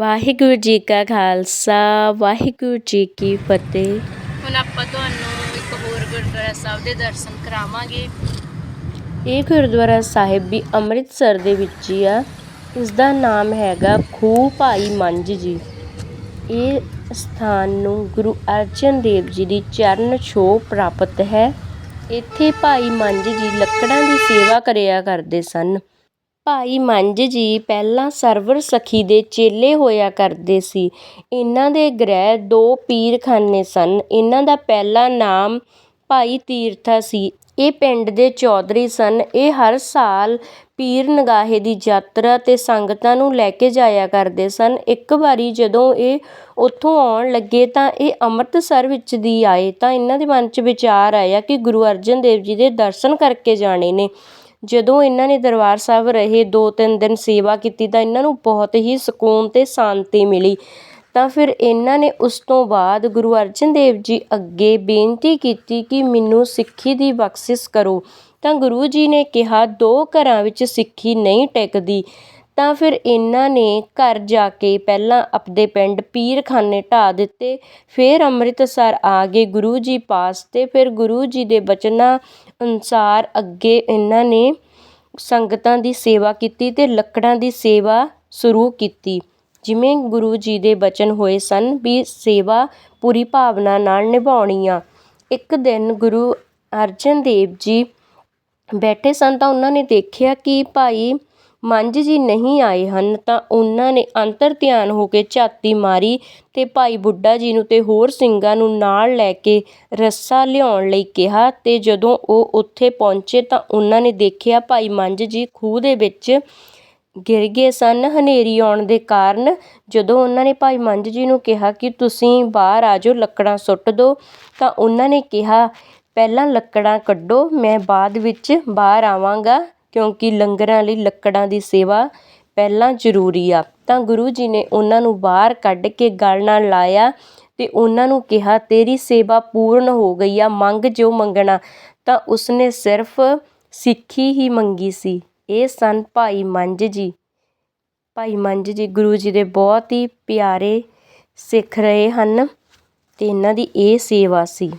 ਵਾਹਿਗੁਰੂ ਜੀ ਕਾ ਖਾਲਸਾ ਵਾਹਿਗੁਰੂ ਜੀ ਕੀ ਫਤਿਹ। ਹੁਣ ਆਪਾਂ ਤੁਹਾਨੂੰ ਇੱਕ ਹੋਰ ਗੁਰਦੁਆਰਾ ਸਾਹਿਬ ਦੇ ਦਰਸ਼ਨ ਕਰਾਵਾਂਗੇ। ਇਹ ਗੁਰਦੁਆਰਾ ਸਾਹਿਬ ਵੀ ਅੰਮ੍ਰਿਤਸਰ ਦੇ ਵਿੱਚ ਹੀ ਆ। ਇਸ ਦਾ ਨਾਮ ਹੈਗਾ ਖੂਹ ਭਾਈ ਮੰਝ ਜੀ। ਇਹ ਸਥਾਨ ਨੂੰ ਗੁਰੂ ਅਰਜਨ ਦੇਵ ਜੀ ਦੀ ਚਰਨ ਛੋਹ ਪ੍ਰਾਪਤ ਹੈ। ਇੱਥੇ ਭਾਈ ਮੰਝ ਜੀ ਲੱਕੜਾਂ ਦੀ ਸੇਵਾ ਕਰਿਆ ਕਰਦੇ ਸਨ। ਭਾਈ ਮੰਝ ਜੀ ਪਹਿਲਾਂ ਸਰਵਰ ਸਖੀ ਦੇ ਚੇਲੇ ਹੋਇਆ ਕਰਦੇ ਸੀ। ਇਹਨਾਂ ਦੇ ਗ੍ਰਹਿ ਦੋ ਪੀਰਖਾਨੇ ਸਨ। ਇਹਨਾਂ ਦਾ ਪਹਿਲਾ ਨਾਮ ਭਾਈ ਤੀਰਥਾ ਸੀ। ਇਹ ਪਿੰਡ ਦੇ ਚੌਧਰੀ ਸਨ। ਇਹ ਹਰ ਸਾਲ ਪੀਰ ਨਗਾਹੇ ਦੀ ਯਾਤਰਾ ਤੇ ਸੰਗਤਾਂ ਨੂੰ ਲੈ ਕੇ ਜਾਇਆ ਕਰਦੇ ਸਨ। ਇੱਕ ਵਾਰੀ ਜਦੋਂ ਇਹ ਉੱਥੋਂ ਆਉਣ ਲੱਗੇ ਤਾਂ ਇਹ ਅੰਮ੍ਰਿਤਸਰ ਵਿੱਚ ਦੀ ਆਏ ਤਾਂ ਇਹਨਾਂ ਦੇ ਮਨ 'ਚ ਵਿਚਾਰ ਆਇਆ ਕਿ ਗੁਰੂ ਅਰਜਨ ਦੇਵ ਜੀ ਦੇ ਦਰਸ਼ਨ ਕਰਕੇ ਜਾਣੇ ਨੇ। ਜਦੋਂ ਇਹਨਾਂ ਨੇ ਦਰਬਾਰ ਸਾਹਿਬ ਰਹੇ ਦੋ ਤਿੰਨ ਦਿਨ ਸੇਵਾ ਕੀਤੀ ਤਾਂ ਇਹਨਾਂ ਨੂੰ ਬਹੁਤ ਹੀ ਸਕੂਨ ਅਤੇ ਸ਼ਾਂਤੀ ਮਿਲੀ। ਤਾਂ ਫਿਰ ਇਹਨਾਂ ਨੇ ਉਸ ਤੋਂ ਬਾਅਦ ਗੁਰੂ ਅਰਜਨ ਦੇਵ ਜੀ ਅੱਗੇ ਬੇਨਤੀ ਕੀਤੀ ਕਿ ਮੈਨੂੰ ਸਿੱਖੀ ਦੀ ਬਖਸ਼ਿਸ਼ ਕਰੋ। ਤਾਂ ਗੁਰੂ ਜੀ ਨੇ ਕਿਹਾ, ਦੋ ਘਰਾਂ ਵਿੱਚ ਸਿੱਖੀ ਨਹੀਂ ਟਿਕਦੀ। ਤਾਂ ਫਿਰ ਇਹਨਾਂ ਨੇ ਘਰ ਜਾ ਕੇ ਪਹਿਲਾਂ ਆਪਦੇ ਪਿੰਡ ਪੀਰਖਾਨੇ ਢਾਹ ਦਿੱਤੇ, ਫਿਰ ਅੰਮ੍ਰਿਤਸਰ ਆ ਗਏ ਗੁਰੂ ਜੀ ਪਾਸ ਅਤੇ ਫਿਰ ਗੁਰੂ ਜੀ ਦੇ ਬਚਨਾਂ ਅਨੁਸਾਰ ਅੱਗੇ ਇਹਨਾਂ ਨੇ ਸੰਗਤਾਂ ਦੀ ਸੇਵਾ ਕੀਤੀ ਅਤੇ ਲੱਕੜਾਂ ਦੀ ਸੇਵਾ ਸ਼ੁਰੂ ਕੀਤੀ। ਜਿਵੇਂ ਗੁਰੂ ਜੀ ਦੇ ਬਚਨ ਹੋਏ ਸਨ ਵੀ ਸੇਵਾ ਪੂਰੀ ਭਾਵਨਾ ਨਾਲ ਨਿਭਾਉਣੀ ਆ ਇੱਕ ਦਿਨ ਗੁਰੂ ਅਰਜਨ ਦੇਵ ਜੀ ਬੈਠੇ ਸਨ ਤਾਂ ਉਹਨਾਂ ਨੇ ਦੇਖਿਆ ਕਿ ਭਾਈ ਮੰਝ ਜੀ ਨਹੀਂ ਆਏ ਹਨ, ਤਾਂ ਉਹਨਾਂ ਨੇ ਅੰਤਰ ਧਿਆਨ ਹੋ ਕੇ ਝਾਤੀ ਮਾਰੀ ਤੇ ਭਾਈ ਬੁੱਢਾ ਜੀ ਨੂੰ ਤੇ ਹੋਰ ਸਿੰਘਾਂ ਨੂੰ ਨਾਲ ਲੈ ਕੇ ਰੱਸਾ ਲਿਆਉਣ ਲਈ ਕਿਹਾ ਤੇ ਜਦੋਂ ਉਹ ਉੱਥੇ ਪਹੁੰਚੇ ਤਾਂ ਉਹਨਾਂ ਨੇ ਦੇਖਿਆ ਭਾਈ ਮੰਝ ਜੀ ਖੂਹ ਦੇ ਵਿੱਚ ਗਿਰ ਗਏ ਸਨ ਹਨੇਰੀ ਆਉਣ ਦੇ ਕਾਰਨ। ਜਦੋਂ ਉਹਨਾਂ ਨੇ ਭਾਈ ਮੰਝ ਜੀ ਨੂੰ ਕਿਹਾ ਕਿ ਤੁਸੀਂ ਬਾਹਰ ਆ ਜਾਓ, ਲੱਕੜਾਂ ਸੁੱਟ ਦਿਓ, ਤਾਂ ਉਹਨਾਂ ਨੇ ਕਿਹਾ, ਪਹਿਲਾਂ ਲੱਕੜਾਂ ਕੱਢੋ, ਮੈਂ ਬਾਅਦ ਵਿੱਚ ਬਾਹਰ ਆਵਾਂਗਾ। ਕਿਉਂਕਿ ਲੰਗਰਾਂ ਲਈ ਲੱਕੜਾਂ ਦੀ ਸੇਵਾ ਪਹਿਲਾਂ ਜ਼ਰੂਰੀ ਆ। ਤਾਂ ਗੁਰੂ ਜੀ ਨੇ ਉਹਨਾਂ ਨੂੰ ਬਾਹਰ ਕੱਢ ਕੇ ਗਲ ਨਾਲ ਲਾਇਆ ਅਤੇ ਉਹਨਾਂ ਨੂੰ ਕਿਹਾ, ਤੇਰੀ ਸੇਵਾ ਪੂਰਨ ਹੋ ਗਈ ਆ, ਮੰਗ ਜੋ ਮੰਗਣਾ। ਤਾਂ ਉਸਨੇ ਸਿਰਫ ਸਿੱਖੀ ਹੀ ਮੰਗੀ ਸੀ। ਇਹ ਸਨ ਭਾਈ ਮੰਝ ਜੀ। ਭਾਈ ਮੰਝ ਜੀ ਗੁਰੂ ਜੀ ਦੇ ਬਹੁਤ ਹੀ ਪਿਆਰੇ ਸਿੱਖ ਰਹੇ ਹਨ ਅਤੇ ਇਹਨਾਂ ਦੀ ਇਹ ਸੇਵਾ ਸੀ।